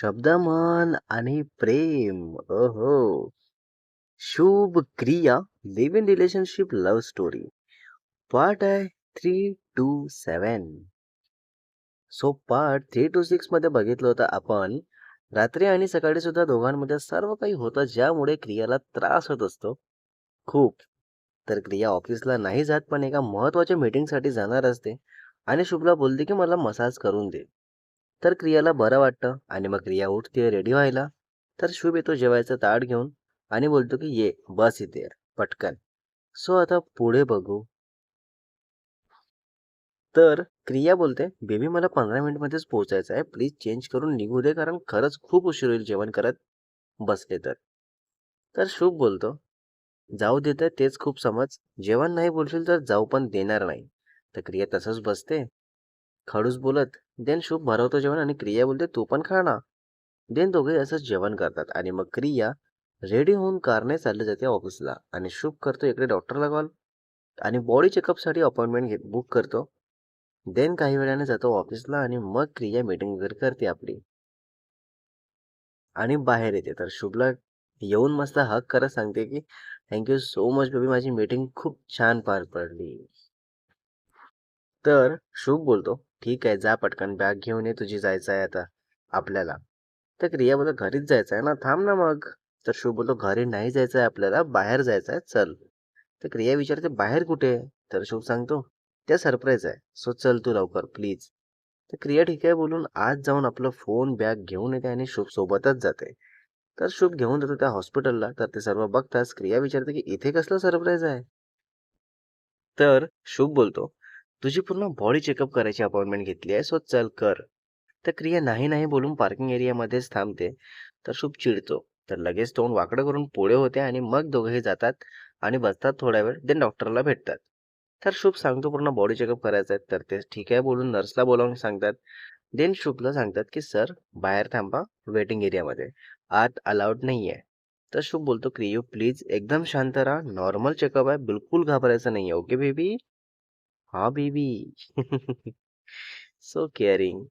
शब्दमान आणि प्रेम. ओहो. Shubh Kriya live in relationship love story part आहे three two seven so part three two सिक्समध्ये बघितलं होतं आपण. रात्री आणि सकाळी सुद्धा दोघांमध्ये सर्व काही होतं ज्यामुळे क्रियाला त्रास होत असतो. खूप. तर क्रिया ऑफिसला नाही जात पण एका महत्त्वाच्या मीटिंगसाठी जाणार असते. आणि शुभला बोलते की मला मसाज करून दे. तर क्रियाला बरं वाटतं आणि मग क्रिया उठते रेडी व्हायला. तर शुभ येतो जेवायचं ताट घेऊन आणि बोलतो की ये बस इथे पटकन. सो आता पुढे बघू. तर क्रिया बोलते बेबी मला पंधरा मिनिटमध्येच पोहोचायचं आहे. प्लीज चेंज करून निघू दे कारण खरंच खूप उशीर होईल जेवण करत बसले तर. तर शुभ बोलतो जाऊ देत तेच खूप समज. जेवण नाही बोलशील तर जाऊ पण देणार नाही. तर क्रिया तसंच बसते. खडूस बोलत देन शुभ भरवतो जेवण आणि क्रिया बोलते तू पण खा ना. देन दोघे असंच जेवण करतात आणि मग क्रिया रेडी होऊन कारने चालले जाते ऑफिसला आणि शुभ करतो इकडे डॉक्टरला कॉल आणि बॉडी चेकअपसाठी अपॉइंटमेंट घेत बुक करतो. देन काही वेळाने जातो ऑफिसला आणि मग क्रिया मीटिंग वगैरे करते आपली. आणि बाहेर येते. तर शुभला येऊन मस्त हक करत सांगते की thank you so much baby माझी मीटिंग खूप छान पार पडली. तर शुभ बोलतो ठीक आहे जा पटकन बॅग घेऊन ये तुझी जायचं आहे आता आपल्याला. तर क्रिया बोलतो घरीच जायचं आहे ना थांब ना मग. तर शुभ बोलतो घरी नाही जायचं आहे आपल्याला बाहेर जायचं आहे चल. तर क्रिया विचारते बाहेर कुठे? तर शुभ सांगतो त्या सरप्राईज आहे. सो चल तू लवकर प्लीज तर क्रिया ठीक आहे बोलून आज जाऊन आपलं फोन बॅग घेऊन येते आणि शुभ सोबतच जाते. तर शुभ घेऊन जातो त्या हॉस्पिटलला तर ते सर्व बघताच क्रिया विचारते की इथे कसलं सरप्राईज आहे? तर शुभ बोलतो तुझी पूर्ण बॉडी चेकअप करायची अपॉइंटमेंट घेतली आहे सो चल कर. तर क्रिया नाही नाही बोलून पार्किंग एरियामध्येच थांबते. तर शुभ चिडतो. तर लगेच तोंड वाकडं करून पुढे होते आणि मग दोघेही जातात आणि बसतात थोडा वेळ देन डॉक्टरला भेटतात. तर शुभ सांगतो पूर्ण बॉडी चेकअप करायचं आहे तर ते ठीक आहे बोलून नर्सला बोलावून सांगतात. देन शुभला सांगतात की सर बाहेर थांबा वेटिंग एरियामध्ये. आत अलाउड नाही आहे. तर शुभ बोलतो क्रियू प्लीज एकदम शांत राहा. नॉर्मल चेकअप आहे बिलकुल घाबरायचं नाही आहे ओके बेबी हा बेबी। सो केअरिंग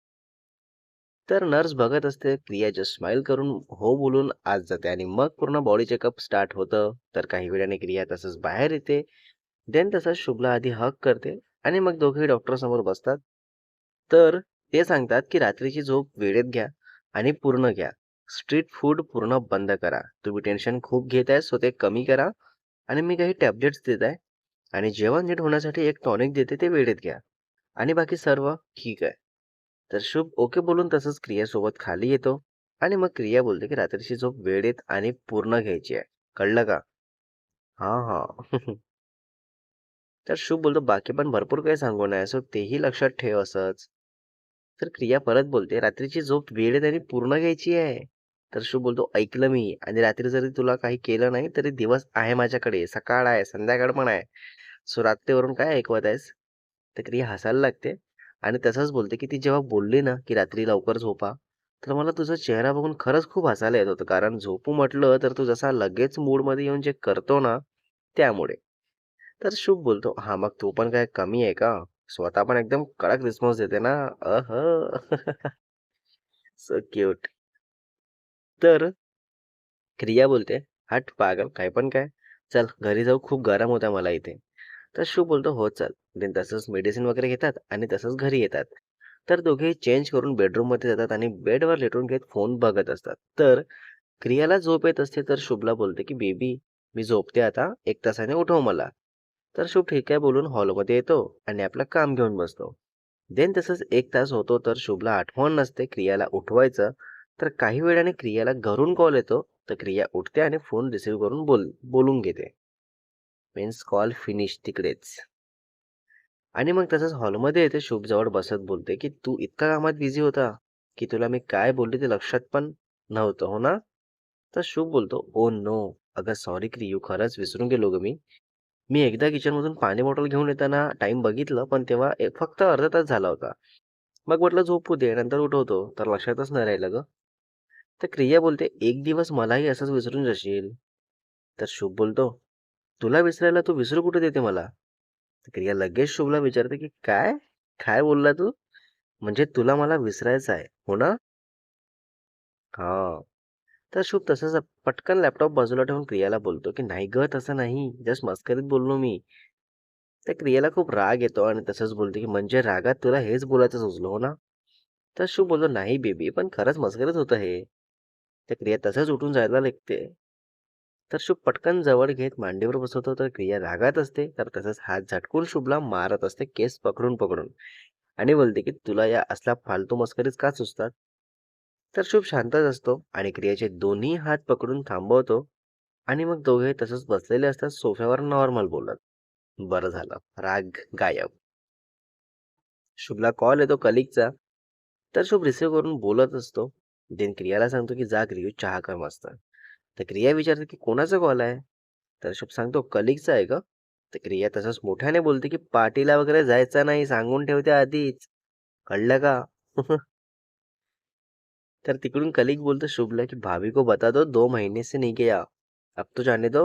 तर नर्स बघत असते क्रिया जस्ट स्माइल करून हो बोलून आज जाते आणि मग पूर्ण बॉडी चेकअप स्टार्ट होतं. तर काही वेळाने क्रिया तसंच बाहेर येते. देन तसंच शुभला आधी हक करते आणि मग दोघेही डॉक्टर समोर बसतात. तर ते सांगतात की रात्रीची झोप वेळेत घ्या आणि पूर्ण घ्या. स्ट्रीट फूड पूर्ण बंद करा. तुम्ही टेन्शन खूप घेत आहे सो ते कमी करा. आणि मी काही टॅबलेट्स देत आहे. आणि जेवण नीट होण्यासाठी एक टॉनिक देते ते वेळेत घ्या. आणि बाकी सर्व ठीक आहे. तर शुभ ओके बोलून तसंच क्रियासोबत खाली येतो. आणि मग क्रिया बोलते की रात्रीची झोप वेळेत आणि पूर्ण घ्यायची आहे. कळलं का? हा हा. तर शुभ बोलतो बाकी पण भरपूर काही सांगू नये सो तेही लक्षात ठेव असंच. तर क्रिया परत बोलते रात्रीची झोप वेळेत आणि पूर्ण घ्यायची आहे. तर शुभ बोलतो ऐकलं मी. आणि रात्री जरी तुला काही केलं नाही तरी दिवस आहे माझ्याकडे. सकाळ आहे संध्याकाळ पण आहे. सो रात्रीवरून काय ऐकवत आहेस? तर क्रिया हसायला लागते. आणि तसंच बोलते की ती जेव्हा बोलली ना की रात्री लवकर झोपा तर मला तुझा चेहरा बघून खरंच खूप हसायला येत होतं. कारण झोपू म्हटलं तर तू जसा लगेच मूडमध्ये येऊन जे करतो ना त्यामुळे. तर शुभ बोलतो हा मग तू पण काय कमी आहे का? स्वतः पण एकदम कडक रिस्पॉन्स देते ना. अह. So cute. तर क्रिया बोलते हट पागल काय पण काय. चल घरी जाऊ खूप गरम होता मला इथे. तर शुभ बोलतो हो चल देन तसंच मेडिसिन वगैरे घेतात आणि तसंच घरी येतात. तर दोघे चेंज करून बेडरूममध्ये जातात आणि बेडवर लेटून घेत फोन बघत असतात. तर क्रियाला झोप येत असते तर शुभला बोलते की बेबी मी झोपते आता. एक तासाने उठव मला. तर शुभ ठीक आहे बोलून हॉलमध्ये येतो आणि आपलं काम घेऊन बसतो. देन तसंच एक तास होतो तर शुभला आठवण नसते क्रियाला उठवायचं. तर काही वेळाने क्रियाला घरून कॉल येतो. तर क्रिया उठते आणि फोन रिसीव्ह करून बोल बोलून घेते. मीन्स कॉल फिनिश तिकडेच. आणि मग तसंच हॉलमध्ये येते शुभ जवळ बसत बोलते की तू इतका कामात बिझी होता की तुला मी काय बोलले ते लक्षात पण नव्हतं हो ना? तर शुभ बोलतो ओ नो अगं सॉरी क्रियू खरंच विसरून गेलो ग मी. मी एकदा किचनमधून पाणी बॉटल घेऊन येताना टाइम बघितलं पण तेव्हा एक- फक्त अर्धा तास झाला होता. मग म्हटलं झोपू दे नंतर उठवतो तर लक्षातच नाही राहिलं ग. तर क्रिया बोलते एक दिवस मलाही असंच विसरून जाशील. तर शुभ बोलतो तुला विसरायला तू विसरू कुठे देते मला क्रिया लगेच शुभला विचारते की काय काय बोलला तू म्हणजे तुला मला विसरायचं आहे हो ना हा तर शुभ तसंच पटकन लॅपटॉप बाजूला ठेवून क्रियाला बोलतो, की "नाही ग तसं नाही. जस्ट मस्करीत बोललो मी." त्या क्रियाला खूप राग येतो आणि तसंच बोलते, की "म्हणजे रागात तुला हेच बोलायचं सुचलो हो ना?" तर शुभ बोलतो, "नाही बेबी, पण खरंच मस्करीत होतं हे." त्या क्रिया तसंच उठून जायला लागते. तर शुभ पटकन जवळ घेत मांडीवर बसवतो, तर क्रिया रागात असते. तर तसंच हात झटकून शुभला मारत असते, केस पकडून-पकडून आणि बोलते, की "तुला या असला फालतू मस्करीच का सुचतात?" तर शुभ शांतच असतो आणि क्रियाचे दोन्ही हात पकडून थांबवतो आणि मग दोघे तसंच बसलेले असतात सोफ्यावर नॉर्मल बोलत. बरं झालं. राग गायब. शुभला कॉल येतो कलिकचा तर शुभ रिसिव्ह करून बोलत असतो. दिन क्रियाला सांगतो, की "जा क्रियू चहा कर मस्त." तर क्रिया विचारते, की "कोणाचा कॉल आहे?" तर शुभ सांगतो, "कलिगचा आहे का तर क्रिया तसंच मोठ्याने बोलते, की "पार्टीला वगैरे जायचा नाही सांगून ठेवते आधीच. कळलं का?" तर तिकडून कलीग बोलतो शुभला, की "भाभी को बता दो दो महीने से नहीं गया. अब तो जाने दो."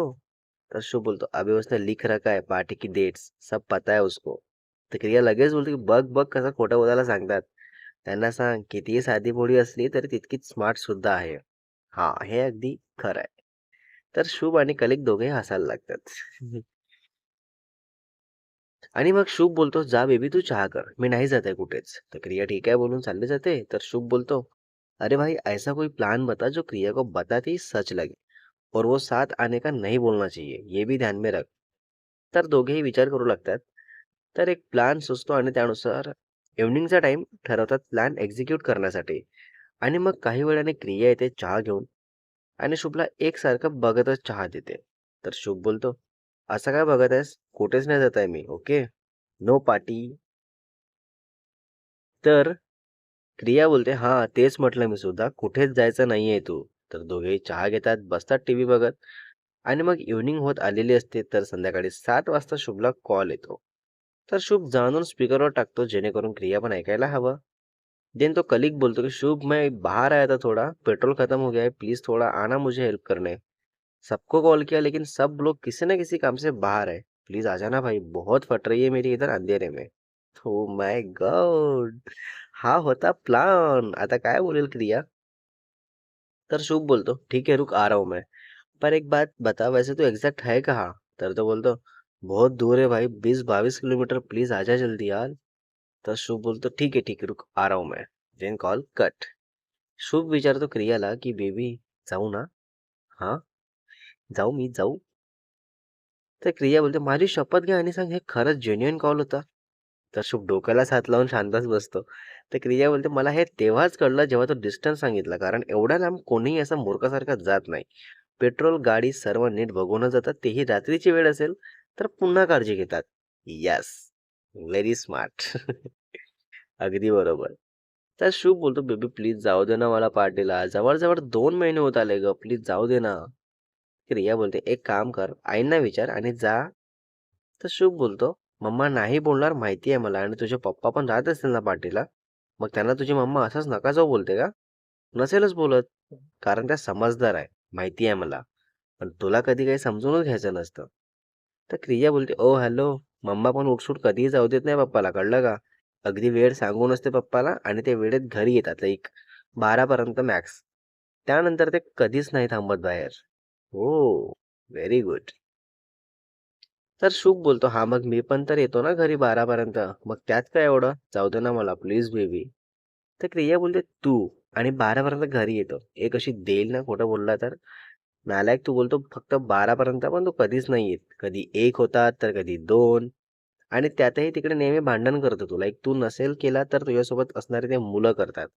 तर शुभ बोलतो, "अभी उसने लिख रखा है पार्टी की डेट्स. सब पता है उसको." तर क्रिया लगेच बोलते, की "बघ, बघ कसं खोटं बोलायला सांगतात. त्यांना सांग कितीही साधी साधीभोळी असली तरी तितकीच स्मार्ट सुद्धा आहे." हा हे अगदी खरं आहे. तर शुभ आणि कलिक दोघेही हसायला लागतात. आणि मग शुभ बोलतो, "जा बेबी तू चहा कर. मी नाही जाते कुठेच." तर क्रिया ठीक आहे बोलून चालले जाते. तर शुभ बोलतो, "अरे भाई ऐसा कोई प्लान बता जो क्रिया को बताते ही सच लगे और वो साथ आने का नहीं बोलना चाहिए. ये भी ध्यान में रख." तर दोघेही विचार करू लागतात. तर एक प्लॅन सुचतो आणि त्यानुसार इव्हनिंगचा टाइम ठरवतात प्लॅन एक्झिक्यूट करण्यासाठी. आणि मग काही वेळाने क्रिया येते चहा घेऊन आणि शुभला एकसारखं बघतच चहा देते. तर शुभ बोलतो, "असं काय बघत आहेस? कुठेच नाही जात आहे मी. ओके? No party." तर क्रिया बोलते, "हां, तेच म्हटलं मी सुद्धा. कुठेच जायचं नाहीये तू." तर दोघेही चहा घेतात, बसतात टीव्ही बघत आणि मग इव्हनिंग होत आलेली असते. तर संध्याकाळी सात वाजता शुभला कॉल येतो. तर शुभ जाणून स्पीकरवर टाकतो, जेणेकरून क्रिया पण ऐकायला हवं. देन तो कलीग बोलते की "शुभ, मैं बाहर आया था थोड़ा, पेट्रोल खत्म हो गया है. प्लीज़ थोड़ा आना मुझे हेल्प करने." सबको कॉल किया लेकिन सब लोग किसी ना किसी काम से बाहर है. प्लीज़ आ जाना भाई, बहुत फट रही है मेरी इधर अंधेरे में. Oh my god! हा होता प्लान. आता काय बोलेल क्रिया? तर शुभ बोलतो, "ठीक है रुक आ रहा हूँ मैं. पर एक बात बता वैसे तो एग्ज़ैक्ट है कहाँ?" तर तो बोलतो, "बहुत दूर है भाई 20-22 किलोमीटर प्लीज़ आजा जल्दी यार." तर शुभ बोलतो, "ठीक आहे ठीक आहे रुक आ रहा हूं मैं." Then call cut. शुभ विचारतो क्रियाला, की "बेबी जाऊ ना?" "हां, जाऊ मी जाऊ?" तर क्रिया बोलते, "माझी शपथ घ्या आणि सांग हे खरंच जेन्युअन कॉल होता?" तर शुभ डोक्यालाच हात लावून शांतच बसतो. तर क्रिया बोलते, "मला हे तेव्हाच कळलं जेव्हा तो डिस्टन्स सांगितला. कारण एवढा लांब कोणीही असं मूर्खासारखा जात नाही. पेट्रोल, गाडी सर्व नीट बघूनच जातात. तेही रात्रीची वेळ असेल तर पुन्हा काळजी घेतात." Yes, very smart. अगदी बरोबर. तर शुभ बोलतो, "बेबी प्लीज जाऊ दे ना मला पार्टीला. जवळ-जवळ 2 महिने होत आले गं. प्लीज जाऊ दे ना." क्रिया बोलते, "एक काम कर, आईंना विचार आणि जा." तर शुभ बोलतो, "मम्मा नाही बोलणार माहिती आहे मला आणि तुझे पप्पा पण जात असतील ना पार्टीला. मग त्यांना तुझी मम्मा असंच नका जाऊ बोलते का?" "नसेलच बोलत, कारण त्या समजदार आहे. माहिती आहे मला. पण तुला कधी काही समजूनच घ्यायचं नसतं." तर क्रिया बोलते, "ओ हॅलो, मम्मा पण उठसूट कधीही जाऊ देत नाही पप्पाला, कळलं का? अगदी वेळ सांगून असते पप्पाला आणि ते वेळेत घरी येतात लाईक 12 पर्यंत मॅक्स. त्यानंतर ते कधीच नाही थांबत बाहेर." हो व्हेरी गुड." तर शुभ बोलतो, हा मग मी पण तर येतो ना घरी 12 पर्यंत. मग त्यात काय एवढं? जाऊ दे ना मला प्लीज बेबी." तर क्रिया बोलते, "तू आणि 12 पर्यंत घरी येतो. एक अशी देईल ना खोटं बोलला तर." नालायक तू बोलतो फक्त 12 पर्यंत पण तो कधीच नाही येत. कधी एक होतात तर कधी दोन आणि त्यातही तिकडे नेहमी भांडण करतो तू. लाईक तू नसेल केला तर तुझ्यासोबत असणारे ते मुलं करतात.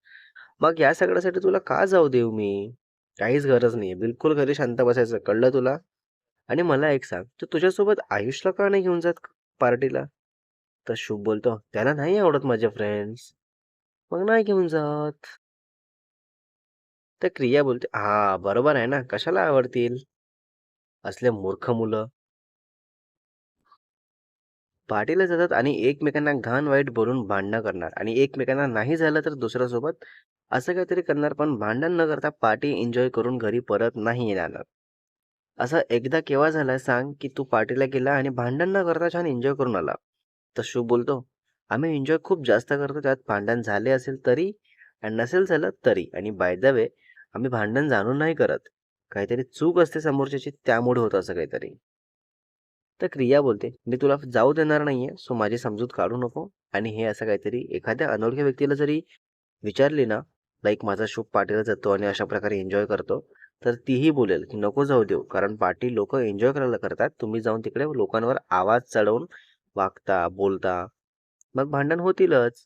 मग या सगळ्यासाठी तुला का जाऊ देऊ मी? काहीच गरज नाहीये. बिलकुल घरी शांत बसायचं. कळलं तुला? आणि मला एक सांग, तू तुझ्यासोबत आयुषला का नाही घेऊन जात पार्टीला?" तर शुभ बोलतो, "त्याला नाही आवडत माझे फ्रेंड्स." "मग नाही घेऊन जात." तर क्रिया बोलते, हा बरोबर आहे ना. कशाला आवडतील? असले मूर्ख मुलं." पार्टीला जातात आणि एकमेकांना घाण वाईट बोलून भांडणं करणार आणि एकमेकांना नाही झालं तर दुसऱ्यासोबत असं काहीतरी करणार, पण भांडण न करता पार्टी एन्जॉय करून घरी परत नाही येणार. असं एकदा केव्हा झालं सांग, की तू पार्टीला गेला आणि भांडण न करता छान एन्जॉय करून आला? तर शुभ बोलतो, "आम्ही एन्जॉय खूप जास्त करतो. त्यात भांडण झाले असेल तरी आणि नसेल झालं तरी. आणि बाय द वे आम्ही भांडण जाणून नाही करत. काहीतरी चूक असते समोरच्याची त्यामुळे होतं असं काहीतरी. तर क्रिया बोलते मी तुला जाऊ देणार नाहीये सो माझी समजूत काढू नको. आणि हे असं काहीतरी एखाद्या अनोळख्या व्यक्तीला जरी विचारली ना लाईक माझा शुभ पार्टीला जातो आणि अशा प्रकारे एन्जॉय करतो तर तीही बोलेल की नको जाऊ देऊ कारण पार्टी लोक एन्जॉय करायला करतात. तुम्ही जाऊन तिकडे लोकांवर आवाज चढवून वागता बोलता. मग भांडण होतीलच.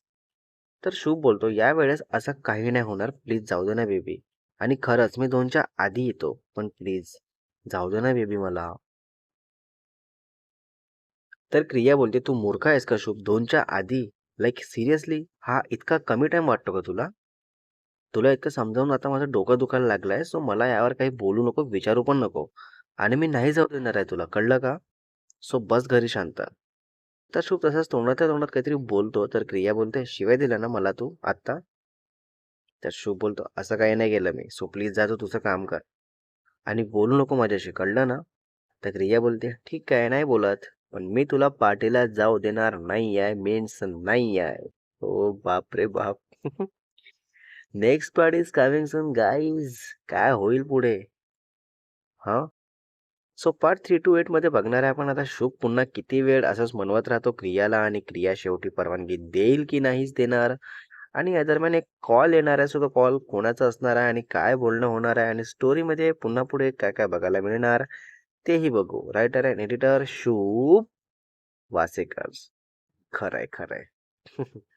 तर शुभ बोलतो यावेळेस असं काही नाही होणार. प्लीज जाऊ दे ना बेबी. आणि खरंच मी दोनच्या आधी येतो. पण प्लीज जाऊ दे ना बेबी मला. तर क्रिया बोलते तू मूर्ख आहेस का शुभ? दोनच्या आधी? लाईक सिरियसली हा इतका कमी टाइम वाटतो का तुला? तुला इतकं समजावून आता माझं डोकं दुखायला लागलंय सो मला यावर काही बोलू नको विचारू पण नको. आणि मी नाही जाऊ देणार आहे तुला कळलं का? सो बस घरी शांत. तर शुभ तसंच तोंडात तोंडात काहीतरी बोलतो तर क्रिया बोलते शिवाय दिला ना मला तू आत्ता? तर शुभ बोलतो असं काही नाही केलं मी. सो प्लीज जा तू तुझं काम कर. आणि बोलू नको माझ्याशी. कळलं ना? तर क्रिया बोलते ठीक आहे नाही बोलत. पण मी तुला पार्टीला जाऊ देणार नाही आहे मेन्स नाही आहे हो बाप. रे बाप next part is coming soon guys काय होईल पुढे? हा? सो पार्ट थ्री टू एटमध्ये बघणार आहे आपण आता. शुभ पुन्हा किती वेळ असंच म्हणवत राहतो क्रियाला आणि क्रिया शेवटी परवानगी देईल की नाहीच देणार? आणि या दरम्यान एक कॉल येणार आहे. सो तो कॉल कोणाचा असणार आहे आणि काय बोलणं होणार आहे आणि स्टोरीमध्ये पुन्हा पुढे काय काय बघायला मिळणार तेही बघू. रायटर अँड एडिटर शुभ वासेकर. खरंय खरंय.